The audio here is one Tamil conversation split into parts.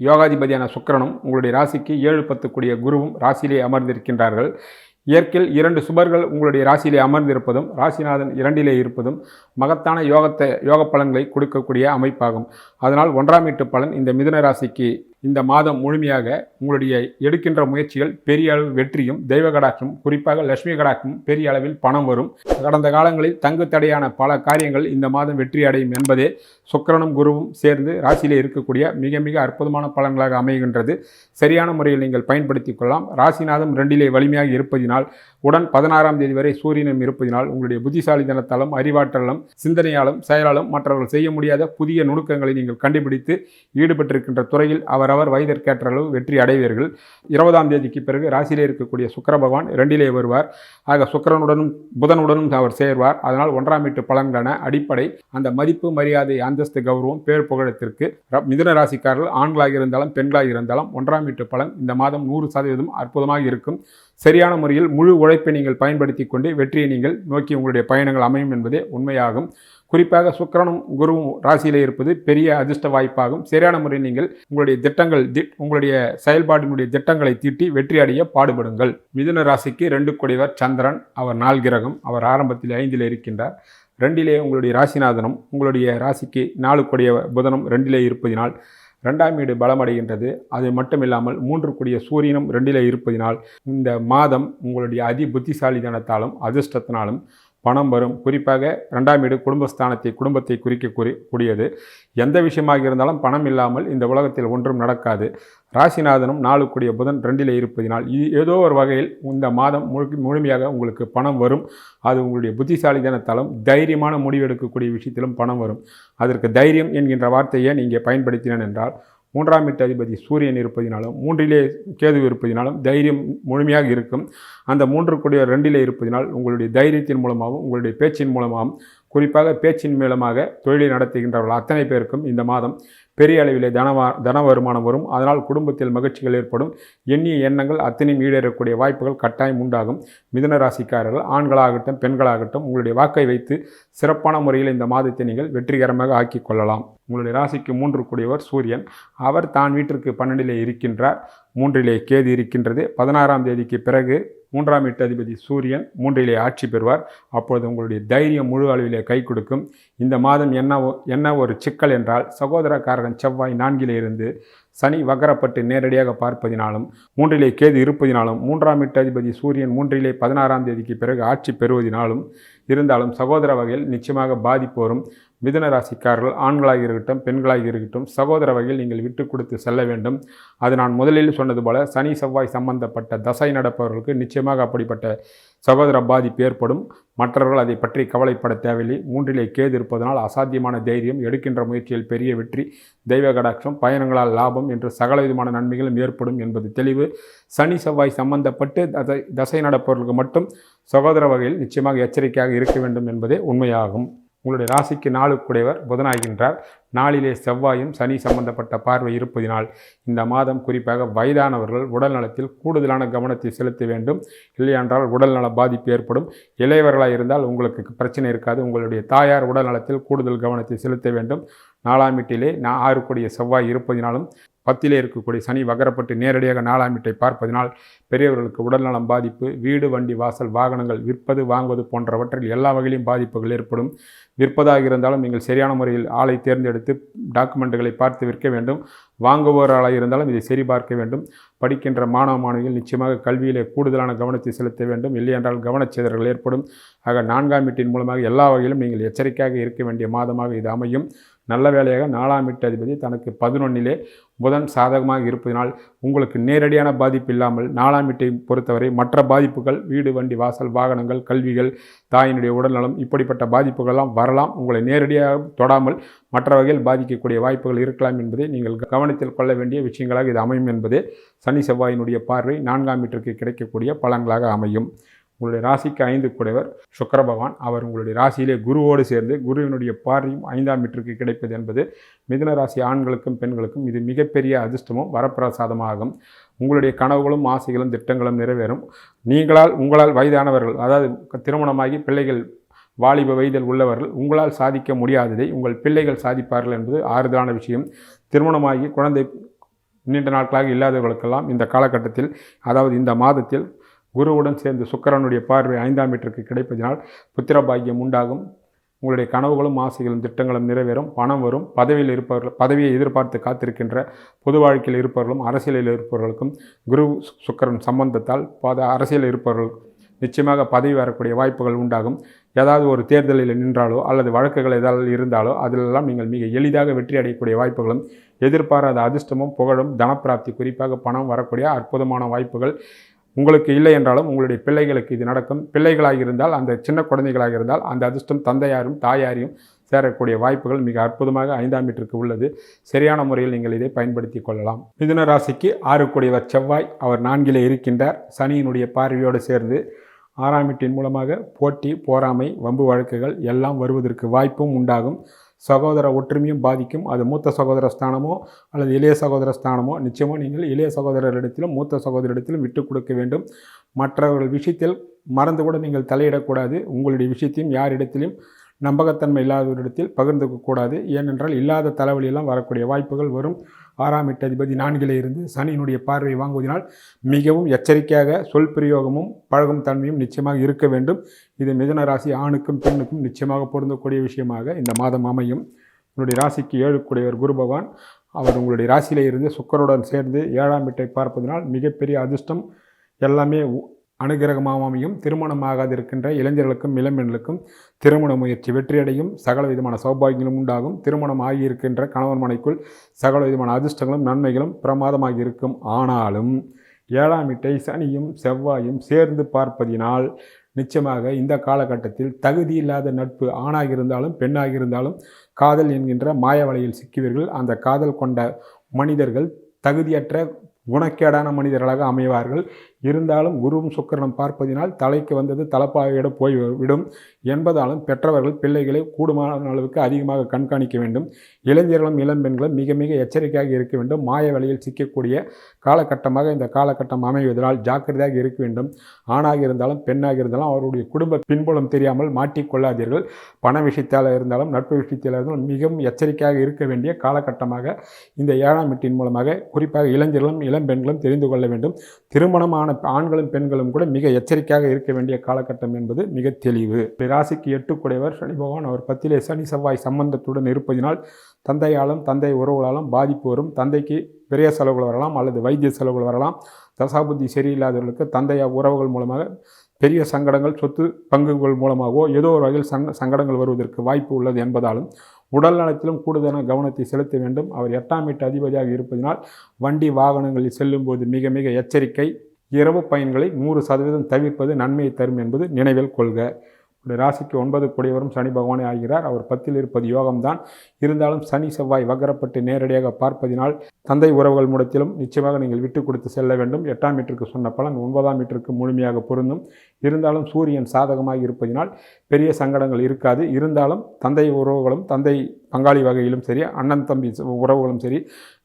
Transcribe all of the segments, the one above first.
யோகாதிபதியான சுக்கிரனும் உங்களுடைய ராசிக்கு ஏழு பத்து கூடிய குருவும் ராசியிலே அமர்ந்திருக்கின்றார்கள். இயற்கையில் இரண்டு சுபர்கள் உங்களுடைய ராசியிலே அமர்ந்திருப்பதும் ராசிநாதன் இரண்டிலே இருப்பதும் மகத்தான யோகத்தை யோக பலன்களை கொடுக்கக்கூடிய அமைப்பாகும். அதனால் ஒன்றாம் வீட்டு பலன் இந்த மிதுன ராசிக்கு இந்த மாதம் முழுமையாக உங்களுடைய எடுக்கின்ற முயற்சிகள் பெரிய அளவு வெற்றியும் தெய்வ கடாக்கும் குறிப்பாக லட்சுமி கடாக்கும் பெரிய அளவில் பணம் வரும். கடந்த காலங்களில் தங்கு தடையான பல காரியங்கள் இந்த மாதம் வெற்றி அடையும் என்பதே சுக்கிரனும் குருவும் சேர்ந்து ராசியிலே இருக்கக்கூடிய மிக மிக அற்புதமான பலன்களாக அமைகின்றது. சரியான முறையில் நீங்கள் பயன்படுத்திக் கொள்ளலாம். ராசிநாதம் ரெண்டிலே வலிமையாக இருப்பதினால் உடன் பதினாறாம் தேதி வரை சூரியனும் இருப்பதினால் உங்களுடைய புத்திசாலித்தனத்தாலும் அறிவாற்றலும் சிந்தனையாலும் செயலாலும் மற்றவர்கள் செய்ய முடியாத புதிய நுணுக்கங்களை நீங்கள் கண்டுபிடித்து ஈடுபட்டிருக்கின்ற துறையில் அவர் அவரவர் வயதிற்கேற்ற அளவு வெற்றி அடைவீர்கள். இருபதாம் தேதிக்கு பிறகு ராசியிலே இருக்கக்கூடிய சுக்கர பகவான் இரண்டிலே வருவார். ஆக சுக்கிரனுடனும் புதனுடனும் அவர் சேர்வார். அதனால் ஒன்றாம் வீட்டு பலன்களான அடிப்படை அந்த மதிப்பு மரியாதை அந்தஸ்து கௌரவம் பேர் புகழத்திற்கு மிதுன ராசிக்காரர்கள் ஆண்களாக இருந்தாலும் பெண்களாக இருந்தாலும் ஒன்றாம் வீட்டு பலன் இந்த மாதம் நூறு சதவீதம் அற்புதமாக இருக்கும். சரியான முறையில் முழு உழைப்பை நீங்கள் பயன்படுத்தி கொண்டு வெற்றியை நீங்கள் நோக்கி உங்களுடைய பயணங்கள் அமையும் என்பதே உண்மையாகும். குறிப்பாக சுக்கிரனும் குருவும் ராசியிலே இருப்பது பெரிய அதிர்ஷ்ட வாய்ப்பாகும். சரியான முறையில் நீங்கள் உங்களுடைய திட்டங்கள் உங்களுடைய செயல்பாட்டினுடைய திட்டங்களை தீட்டி வெற்றி அடைய பாடுபடுங்கள். மிதுன ராசிக்கு ரெண்டு கொடிவர் சந்திரன் அவர் நாள் கிரகம் அவர் ஆரம்பத்தில் ஐந்தில் இருக்கின்றார். ரெண்டிலே உங்களுடைய ராசிநாதனும் உங்களுடைய ராசிக்கு நாலு கொடிய புதனும் ரெண்டிலே இருப்பதினால் ரெண்டாம் வீடு பலமடைகின்றது அது மட்டும் இல்லாமல் மூன்று கூடிய சூரியனும் ரெண்டிலே இருப்பதினால் இந்த மாதம் உங்களுடைய அதி புத்திசாலித்தனத்தாலும் அதிர்ஷ்டத்தினாலும் பணம் வரும். குறிப்பாக ரெண்டாம் வீடு குடும்பஸ்தானத்தை குடும்பத்தை குறிக்க கூடியது. எந்த விஷயமாக இருந்தாலும் பணம் இல்லாமல் இந்த உலகத்தில் ஒன்றும் நடக்காது. ராசிநாதனும் நாலு கூடிய புதன் ரெண்டில் இருப்பதினால் இது ஏதோ ஒரு வகையில் இந்த மாதம் முழு முழுமையாக உங்களுக்கு பணம் வரும். அது உங்களுடைய புத்திசாலிதனத்தாலும் தைரியமான முடிவு எடுக்கக்கூடிய விஷயத்திலும் பணம் வரும். அதற்கு தைரியம் என்கின்ற வார்த்தையை நீங்கள் பயன்படுத்தினேன் என்றால் மூன்றாம் வீட்டு அதிபதி சூரியன் இருப்பதினாலும் மூன்றிலே கேது இருப்பதினாலும் தைரியம் முழுமையாக இருக்கும். அந்த மூன்று கூடிய ரெண்டிலே இருப்பதினால் உங்களுடைய தைரியத்தின் மூலமாகவும் உங்களுடைய பேச்சின் மூலமாகவும் குறிப்பாக பேச்சின் மூலமாக தொழிலை நடத்துகின்றவர்கள் அத்தனை பேருக்கும் இந்த மாதம் பெரிய அளவிலே தனவா தன வருமானம் வரும். அதனால் குடும்பத்தில் மகிழ்ச்சிகள் ஏற்படும். எண்ணிய எண்ணங்கள் அத்தனையும் ஈடேறக்கூடிய வாய்ப்புகள் கட்டாயம் உண்டாகும். மிதன ராசிக்காரர்கள் ஆண்களாகட்டும் பெண்களாகட்டும் உங்களுடைய வாக்கை வைத்து சிறப்பான முறையில் இந்த மாதத்தை நீங்கள் வெற்றிகரமாக ஆக்கிக் கொள்ளலாம். உங்களுடைய ராசிக்கு மூன்று கூடியவர் சூரியன். அவர் தான் வீட்டிற்கு பன்னெண்டிலே இருக்கின்றார். மூன்றிலே கேது இருக்கின்றது. பதினாறாம் தேதிக்கு பிறகு மூன்றாம் எட்டு அதிபதி சூரியன் மூன்றிலே ஆட்சி பெறுவார். அப்பொழுது உங்களுடைய தைரியம் முழு அளவிலே கை கொடுக்கும். இந்த மாதம் என்ன என்ன ஒரு சிக்கல் என்றால் சகோதரக்காரகன் செவ்வாய் நான்கிலே இருந்து சனி வகரப்பட்டு நேரடியாக பார்ப்பதினாலும் மூன்றிலே கேது இருப்பதினாலும் மூன்றாம் எட்டு அதிபதி சூரியன் மூன்றிலே பதினாறாம் தேதிக்கு பிறகு ஆட்சி பெறுவதினாலும் இருந்தாலும் சகோதர வகையில் நிச்சயமாக பாதிப்பு வரும் மிதுன ராசிக்காரர்கள் ஆண்களாக இருக்கட்டும் பெண்களாக இருக்கட்டும் சகோதர வகையில் நீங்கள் விட்டு கொடுத்து செல்ல வேண்டும். அது நான் முதலில் சொன்னது போல சனி செவ்வாய் சம்பந்தப்பட்ட தசை நடப்பவர்களுக்கு நிச்சயமாக அப்படிப்பட்ட சகோதர பாதிப்பு ஏற்படும். மற்றவர்கள் அதை பற்றி கவலைப்பட தேவையில்லை. மூன்றிலே கேது இருப்பதனால் அசாத்தியமான தைரியம் எடுக்கின்ற முயற்சியில் பெரிய வெற்றி தெய்வ கடாட்சம் பயணங்களால் லாபம் என்று சகல விதமான நன்மைகளும் ஏற்படும் என்பது தெளிவு. சனி செவ்வாய் சம்பந்தப்பட்டு தசை தசை நடப்பவர்களுக்கு மட்டும் சகோதர வகையில் நிச்சயமாக எச்சரிக்கையாக இருக்க வேண்டும் என்பதே உண்மையாகும். உங்களுடைய ராசிக்கு நாளுக்குடையவர் புதனாகின்றார். நாளிலே செவ்வாயும் சனி சம்பந்தப்பட்ட பார்வை இருப்பதினால் இந்த மாதம் குறிப்பாக வயதானவர்கள் உடல் நலத்தில் கூடுதலான கவனத்தை செலுத்த வேண்டும். இல்லையென்றால் உடல்நல பாதிப்பு ஏற்படும். இளையவர்களாக இருந்தால் உங்களுக்கு பிரச்சனை இருக்காது. உங்களுடைய தாயார் உடல் நலத்தில் கூடுதல் கவனத்தை செலுத்த வேண்டும். நாலாம் வீட்டிலே நான் ஆறுக்குடிய செவ்வாய் இருப்பதினாலும் பத்திலே இருக்கக்கூடிய சனி வகரப்பட்டு நேரடியாக நாலாம் வீட்டை பார்ப்பதினால் பெரியவர்களுக்கு உடல்நலம் பாதிப்பு வீடு வண்டி வாசல் வாகனங்கள் விற்பது வாங்குவது போன்றவற்றில் எல்லா வகையிலும் பாதிப்புகள் ஏற்படும். விற்பதாக இருந்தாலும் நீங்கள் சரியான முறையில் ஆளை தேர்ந்தெடுத்து டாக்குமெண்ட்டுகளை பார்த்து விற்க வேண்டும். வாங்குபவராக இருந்தாலும் இதை சரிபார்க்க வேண்டும். படிக்கின்ற மாணவ மாணவிகள் நிச்சயமாக கல்வியிலே கூடுதலான கவனத்தை செலுத்த வேண்டும். இல்லையென்றால் கவனச்சேதர்கள் ஏற்படும். ஆக நான்காம் வீட்டின் மூலமாக எல்லா வகையிலும் நீங்கள் எச்சரிக்கையாக இருக்க வேண்டிய மாதமாக இது அமையும். நல்ல வேலையாக நாலாம் வீட்டு அதிபதி தனக்கு பதினொன்னிலே புதன் சாதகமாக இருப்பதனால் உங்களுக்கு நேரடியான பாதிப்பு இல்லாமல் நாலாம் வீட்டை பொறுத்தவரை மற்ற பாதிப்புகள் வீடு வண்டி வாசல் வாகனங்கள் கல்விகள் தாயினுடைய உடல்நலம் இப்படிப்பட்ட பாதிப்புகள்லாம் வரலாம். உங்களை நேரடியாக தொடாமல் மற்ற வகையில் பாதிக்கக்கூடிய வாய்ப்புகள் இருக்கலாம் என்பதை நீங்கள் கவனத்தில் கொள்ள வேண்டிய விஷயங்களாக இது அமையும் என்பதே சனி செவ்வாயினுடைய பார்வை நான்காம் வீட்டிற்கு கிடைக்கக்கூடிய பலன்களாக அமையும். உங்களுடைய ராசிக்கு ஐந்து குடைவர் சுக்கர பகவான். அவர் உங்களுடைய ராசியிலே குருவோடு சேர்ந்து குருவினுடைய பார்வையும் ஐந்தாம் மீட்டருக்கு கிடைப்பது என்பது மிதுன ராசி ஆண்களுக்கும் பெண்களுக்கும் இது மிகப்பெரிய அதிர்ஷ்டமும் வரப்பிரசாதமாகும். உங்களுடைய கனவுகளும் ஆசைகளும் திட்டங்களும் நிறைவேறும். நீங்களால் உங்களால் வயதானவர்கள் அதாவது திருமணமாகி பிள்ளைகள் வாலிப வயதில் உள்ளவர்கள் உங்களால் சாதிக்க முடியாததை உங்கள் பிள்ளைகள் சாதிப்பார்கள் என்பது ஆறுதலான விஷயம். திருமணமாகி குழந்தை நீண்ட நாட்களாக இல்லாதவர்களுக்கெல்லாம் இந்த காலகட்டத்தில் அதாவது இந்த மாதத்தில் குருவுடன் சேர்ந்து சுக்கரனுடைய பார்வை ஐந்தாம் வீட்டிற்கு கிடைப்பதினால் புத்திர பாக்கியம் உண்டாகும். உங்களுடைய கனவுகளும் ஆசைகளும் திட்டங்களும் நிறைவேறும். பணம் வரும். பதவியில் இருப்பவர்கள் பதவியை எதிர்பார்த்து காத்திருக்கின்ற பொது வாழ்க்கையில் இருப்பவர்களும் அரசியலில் இருப்பவர்களுக்கும் குரு சுக்கரன் சம்பந்தத்தால் பத அரசியலில் இருப்பவர்கள் நிச்சயமாக பதவி வரக்கூடிய வாய்ப்புகள் உண்டாகும். ஏதாவது ஒரு தேர்தலில் நின்றாலோ அல்லது வழக்குகள் ஏதாவது இருந்தாலோ அதிலெல்லாம் நீங்கள் மிக எளிதாக வெற்றி அடையக்கூடிய வாய்ப்புகளும் எதிர்பாராத அதிர்ஷ்டமும் புகழும் தனப்பிராப்தி குறிப்பாக பணம் வரக்கூடிய அற்புதமான வாய்ப்புகள் உங்களுக்கு இல்லை என்றாலும் உங்களுடைய பிள்ளைகளுக்கு இது நடக்கும். பிள்ளைகளாக இருந்தால் அந்த சின்ன குழந்தைகளாக இருந்தால் அந்த அதிர்ஷ்டம் தந்தையாரும் தாயாரையும் சேரக்கூடிய வாய்ப்புகள் மிக அற்புதமாக ஐந்தாம் வீட்டிற்கு உள்ளது. சரியான முறையில் நீங்கள் இதை பயன்படுத்தி கொள்ளலாம். மிதுன ராசிக்கு ஆறு கூடியவர் செவ்வாய் அவர் நான்கிலே இருக்கின்றார். சனியினுடைய பார்வையோடு சேர்ந்து ஆறாம் வீட்டின் மூலமாக போட்டி போராமை வம்பு வழக்குகள் எல்லாம் வருவதற்கு வாய்ப்பும் உண்டாகும். சகோதர ஒற்றுமையும் பாதிக்கும். அது மூத்த சகோதர ஸ்தானமோ அல்லது இளைய சகோதர ஸ்தானமோ நிச்சயமோ நீங்கள் இளைய சகோதரரிடத்திலும் மூத்த சகோதரரிடத்திலும் விட்டு கொடுக்க வேண்டும். மற்றவர்கள் விஷயத்தில் மறந்து கூட நீங்கள் தலையிடக்கூடாது. உங்களுடைய விஷயத்தையும் யாரிடத்திலும் நம்பகத்தன்மை இல்லாதவரிடத்தில் பகிர்ந்துக்க கூடாது ஏனென்றால் இல்லாத தலைவலியெல்லாம் வரக்கூடிய வாய்ப்புகள் வரும். ஆறாம் எட்டு அதிபதி நான்கிலே இருந்து சனியினுடைய பார்வை வாங்குவதனால் மிகவும் எச்சரிக்கையாக சொல் பிரயோகமும் பழகும் தன்மையும் நிச்சயமாக இருக்க வேண்டும். இது மிதன ராசி ஆணுக்கும் பெண்ணுக்கும் நிச்சயமாக பொருந்தக்கூடிய விஷயமாக இந்த மாதம் அமையும். உங்களுடைய ராசிக்கு ஏழுக்குடையவர் குரு பகவான். அவர் உங்களுடைய ராசியிலே இருந்து சுக்கருடன் சேர்ந்து ஏழாம் வீட்டை பார்ப்பதனால் மிகப்பெரிய அதிர்ஷ்டம். எல்லாமே அனுகிரகமாக அமையும். திருமணமாகாது இருக்கின்ற இளைஞர்களுக்கும் இளம்பெண்களுக்கும் திருமண முயற்சி வெற்றியடையும். சகல விதமான சௌபாகியங்களும் உண்டாகும். திருமணம் ஆகியிருக்கின்ற கணவன் மனைக்குள் சகல விதமான அதிர்ஷ்டங்களும் நன்மைகளும் பிரமாதமாக இருக்கும் ஆனாலும் ஏழாம் வீட்டை சனியும் செவ்வாயும் சேர்ந்து பார்ப்பதினால் நிச்சயமாக இந்த காலகட்டத்தில் தகுதி இல்லாத நட்பு ஆணாக இருந்தாலும் பெண்ணாக இருந்தாலும் காதல் என்கின்ற மாய வலையில் சிக்குவீர்கள். அந்த காதல் கொண்ட மனிதர்கள் தகுதியற்ற குணக்கேடான மனிதர்களாக அமைவார்கள். இருந்தாலும் குருவும் சுக்கரனும் பார்ப்பதினால் தலைக்கு வந்தது தலப்பாகையிட போய் விடும் என்பதாலும் பெற்றவர்கள் பிள்ளைகளை கூடுமான அளவுக்கு அதிகமாக கண்காணிக்க வேண்டும். இளைஞர்களும் இளம்பெண்களும் மிக மிக எச்சரிக்கையாக இருக்க வேண்டும். மாய வழியில் சிக்கக்கூடிய காலகட்டமாக இந்த காலகட்டம் அமைவதனால் ஜாக்கிரதையாக இருக்க வேண்டும். ஆணாக இருந்தாலும் பெண்ணாக இருந்தாலும் அவருடைய குடும்ப பின்புலம் தெரியாமல் மாட்டிக்கொள்ளாதீர்கள். பண விஷயத்தால் இருந்தாலும் நட்பு விஷயத்தில் இருந்தாலும் மிகவும் எச்சரிக்கையாக இருக்க வேண்டிய காலகட்டமாக இந்த ஏழாம் எட்டின் மூலமாக குறிப்பாக இளைஞர்களும் இளம்பெண்களும் தெரிந்து கொள்ள வேண்டும். திருமணமான ஆண்களும் பெண்களும் கூட மிக எச்சரிக்கையாக இருக்க வேண்டிய காலகட்டம் என்பது மிக தெளிவு. ராசிக்கு எட்டுக்குடையவர் சனி பகவான் அவர் பத்திலே சனி செவ்வாய் சம்பந்தத்துடன் இருப்பதினால் தந்தையாலும் தந்தை உறவுகளாலும் பாதிப்பு வரும். தந்தைக்கு பெரிய செலவுகள் வரலாம் அல்லது வைத்திய செலவுகள் வரலாம். தசாபுத்தி சரியில்லாதவர்களுக்கு தந்தையா உறவுகள் மூலமாக பெரிய சங்கடங்கள் சொத்து பங்குகள் மூலமாகவோ ஏதோ ஒரு வகையில் சங்க சங்கடங்கள் வருவதற்கு வாய்ப்பு உள்ளது என்பதாலும் உடல் நலத்திலும் கூடுதலான கவனத்தை செலுத்த வேண்டும். அவர் எட்டாம் வீட்டு அதிபதியாக இருப்பதினால் வண்டி வாகனங்களில் செல்லும்போது மிக மிக எச்சரிக்கை. இரவு பயன்களை நூறு சதவீதம் தவிர்ப்பது நன்மையை தரும் என்பது நினைவில் கொள்க. உடைய ராசிக்கு ஒன்பது கூடியவரும் சனி பகவானே ஆகிறார். அவர் பத்தில் இருப்பது யோகம்தான். இருந்தாலும் சனி செவ்வாய் வகரப்பட்டு நேரடியாக பார்ப்பதினால் தந்தை உறவுகள் முடத்திலும் நிச்சயமாக நீங்கள் விட்டு கொடுத்து செல்ல வேண்டும். எட்டாம் மீட்டருக்கு சொன்ன பலன் ஒன்பதாம் மீட்டருக்கு முழுமையாக பொருந்தும். இருந்தாலும் சூரியன் சாதகமாக இருப்பதினால் பெரிய சங்கடங்கள் இருக்காது. இருந்தாலும் தந்தை உறவுகளும் தந்தை பங்காளி வகையிலும் சரி அண்ணன் தம்பி உறவுகளும் சரி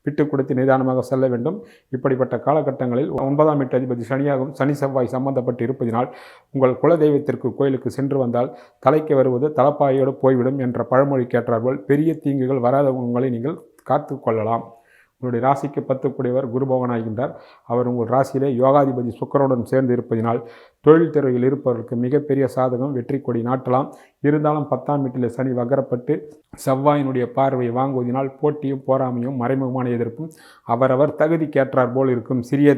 விட்டு கொடுத்து நிதானமாக செல்ல வேண்டும். இப்படிப்பட்ட காலகட்டங்களில் ஒன்பதாம் வீட்டு அதிபதி சனியாகவும் சனி செவ்வாய் சம்பந்தப்பட்டு இருப்பதினால் உங்கள் குலதெய்வத்திற்கு கோயிலுக்கு சென்று வந்தால் தலைக்கு வருவது தலப்பாயோடு போய்விடும் என்ற பழமொழி கேட்டார்கள் பெரிய தீங்குகள் வராத உங்களை நீங்கள் காத்து கொள்ளலாம் உங்களுடைய ராசிக்கு பத்துக்குடையவர் குருபவனாகின்றார். அவர் உங்கள் ராசியிலே யோகாதிபதி சுக்கரனுடன் சேர்ந்து இருப்பதினால் தொழில் துறையில் இருப்பவர்களுக்கு மிகப்பெரிய சாதகம் வெற்றி கொடி நாட்டலாம். இருந்தாலும் பத்தாம் வீட்டில் சனி வகரப்பட்டு செவ்வாயினுடைய பார்வையை வாங்குவதனால் போட்டியும் போராமையும் மறைமுகமான எதிர்ப்பும் அவரவர் தகுதிக்கேற்றார் போல் இருக்கும். சிறிய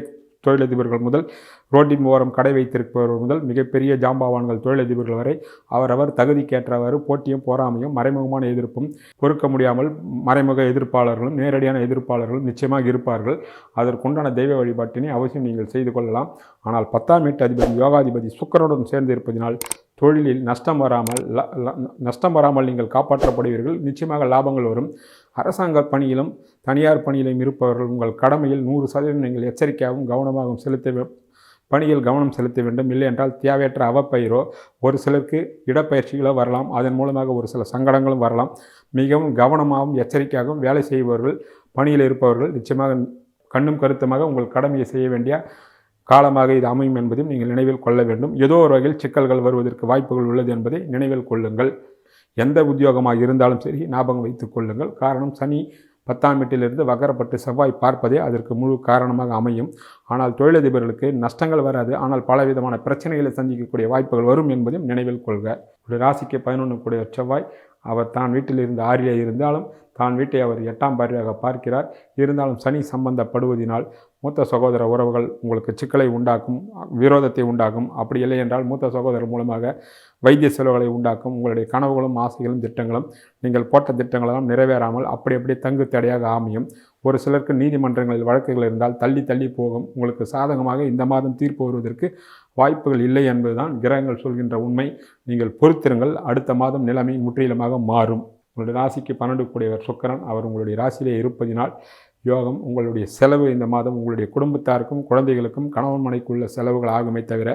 தொழிலதிபர்கள் முதல் ரோட்டின் ஓரம் கடை வைத்திருப்பவர்கள் முதல் மிகப்பெரிய ஜாம்பாவான்கள் தொழிலதிபர்கள் வரை அவரவர் தகுதிக்கேற்றவாறு போட்டியும் போராமையும் மறைமுகமான எதிர்ப்பும் பொறுக்க முடியாமல் மறைமுக எதிர்ப்பாளர்களும் நேரடியான எதிர்ப்பாளர்களும் நிச்சயமாக இருப்பார்கள். அதற்குண்டான தெய்வ வழிபாட்டினை அவசியம் நீங்கள் செய்து கொள்ளலாம். ஆனால் பத்தாம் வீட்டு அதிபதி யோகாதிபதி சுக்கரனுடன் சேர்ந்து இருப்பதினால் தொழிலில் நஷ்டம் வராமல் நஷ்டம் வராமல் நீங்கள் காப்பாற்றப்படுவீர்கள். நிச்சயமாக லாபங்கள் வரும். அரசாங்க பணியிலும் தனியார் பணியிலும் இருப்பவர்கள் உங்கள் கடமையில் நூறு சதவீதம் நீங்கள் எச்சரிக்கையாகவும் கவனமாகவும் செலுத்த பணியில் கவனம் செலுத்த வேண்டும். இல்லை என்றால் தேவையற்ற அவப்பயிரோ ஒரு சிலருக்கு இடப்பயிற்சிகளோ வரலாம். அதன் மூலமாக ஒரு சில சங்கடங்களும் வரலாம். மிகவும் கவனமாகவும் எச்சரிக்கையாகவும் வேலை செய்பவர்கள் பணியில் இருப்பவர்கள் நிச்சயமாக கண்ணும் கருத்துமாக உங்கள் கடமையை செய்ய வேண்டிய காலமாக இது அமையும் என்பதையும் நீங்கள் நினைவில் கொள்ள வேண்டும். ஏதோ ஒரு வகையில் சிக்கல்கள் வருவதற்கு வாய்ப்புகள் உள்ளது என்பதை நினைவில் கொள்ளுங்கள். எந்த உத்தியோகமாக இருந்தாலும் சரி ஞாபகம் வைத்துக் கொள்ளுங்கள். காரணம் சனி பத்தாம் வீட்டிலிருந்து வகரப்பட்டு செவ்வாய் பார்ப்பதே அதற்கு முழு காரணமாக அமையும். ஆனால் தொழிலதிபர்களுக்கு நஷ்டங்கள் வராது. ஆனால் பலவிதமான பிரச்சனைகளை சந்திக்கக்கூடிய வாய்ப்புகள் வரும் என்பதையும் நினைவில் கொள்க. ஒரு ராசிக்கு பதினொன்று கூடிய செவ்வாய் அவர் தான் வீட்டில் இருந்து ஆறிலே இருந்தாலும் தான் வீட்டை அவர் எட்டாம் பார்வையாக பார்க்கிறார். இருந்தாலும் சனி சம்பந்தப்படுவதினால் மூத்த சகோதர உறவுகள் உங்களுக்கு சிக்கலை உண்டாக்கும் விரோதத்தை உண்டாக்கும். அப்படி இல்லை என்றால் மூத்த சகோதரர் மூலமாக வைத்திய செலவுகளை உண்டாக்கும். உங்களுடைய கனவுகளும் ஆசைகளும் திட்டங்களும் நீங்கள் போட்ட திட்டங்களெல்லாம் நிறைவேறாமல் அப்படி அப்படி தங்கு தடையாக அமையும் ஒரு சிலருக்கு நீதிமன்றங்களில் வழக்குகள் இருந்தால் தள்ளி தள்ளி போகும். உங்களுக்கு சாதகமாக இந்த மாதம் தீர்ப்பு வருவதற்கு வாய்ப்புகள் இல்லை என்பதுதான் கிரகங்கள் சொல்கின்ற உண்மை. நீங்கள் பொறுத்திருங்கள். அடுத்த மாதம் நிலைமை முற்றிலுமாக மாறும். உங்களுடைய ராசிக்கு பன்னெண்டு கூடியவர் சுக்கரன். அவர் உங்களுடைய ராசியிலே இருப்பதினால் யோகம் உங்களுடைய செலவு இந்த மாதம் உங்களுடைய குடும்பத்தாருக்கும் குழந்தைகளுக்கும் கணவன் மனைக்குள்ள செலவுகள் ஆகுமே தவிர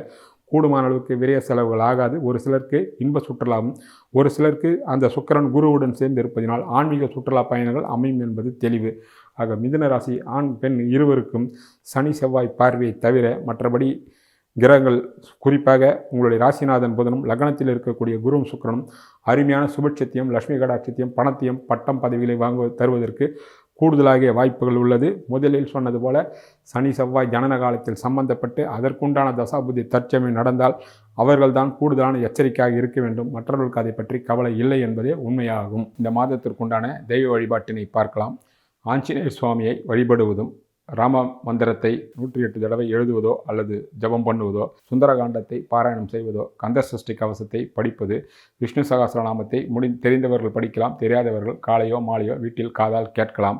கூடுமான அளவுக்கு விரைய செலவுகள் ஆகாது. ஒரு சிலருக்கு இன்ப சுற்றுலாவும் ஒரு சிலருக்கு அந்த சுக்கரன் குருவுடன் சேர்ந்து இருப்பதினால் ஆன்மீக சுற்றுலா பயணங்கள் அமையும் என்பது தெளிவு. ஆக மிதுன ராசி ஆண் பெண் இருவருக்கும் சனி செவ்வாய் பார்வையை தவிர மற்றபடி கிரகங்கள் குறிப்பாக உங்களுடைய ராசிநாதன் புதனும் லக்னத்தில் இருக்கக்கூடிய குருவும் சுக்கரனும் அருமையான சுபட்சத்தையும் லட்சுமி கடாட்சத்தையும் பணத்தையும் பட்டம் பதவிகளை வாங்குவது தருவதற்கு கூடுதலாகிய வாய்ப்புகள் உள்ளது. முதலில் சொன்னது போல சனி செவ்வாய் ஜனன காலத்தில் சம்பந்தப்பட்டு அதற்குண்டான தசாபுதி தற்சமயம் நடந்தால் அவர்கள்தான் கூடுதலான எச்சரிக்கையாக இருக்க வேண்டும். மற்றவர்களுக்கு அதை பற்றி கவலை இல்லை என்பதே உண்மையாகும். இந்த மாதத்திற்குண்டான தெய்வ வழிபாட்டினை பார்க்கலாம். ஆஞ்சநேயர் சுவாமியை வழிபடுவதும் ராம மந்திரத்தை நூற்றி எட்டு தடவை எழுதுவதோ அல்லது ஜபம் பண்ணுவதோ சுந்தரகாண்டத்தை பாராயணம் செய்வதோ கந்த சஷ்டி கவசத்தை படிப்பது விஷ்ணு சகாசரநாமத்தை முடி தெரிந்தவர்கள் படிக்கலாம் தெரியாதவர்கள் காலையோ மாலையோ வீட்டில் காதால் கேட்கலாம்.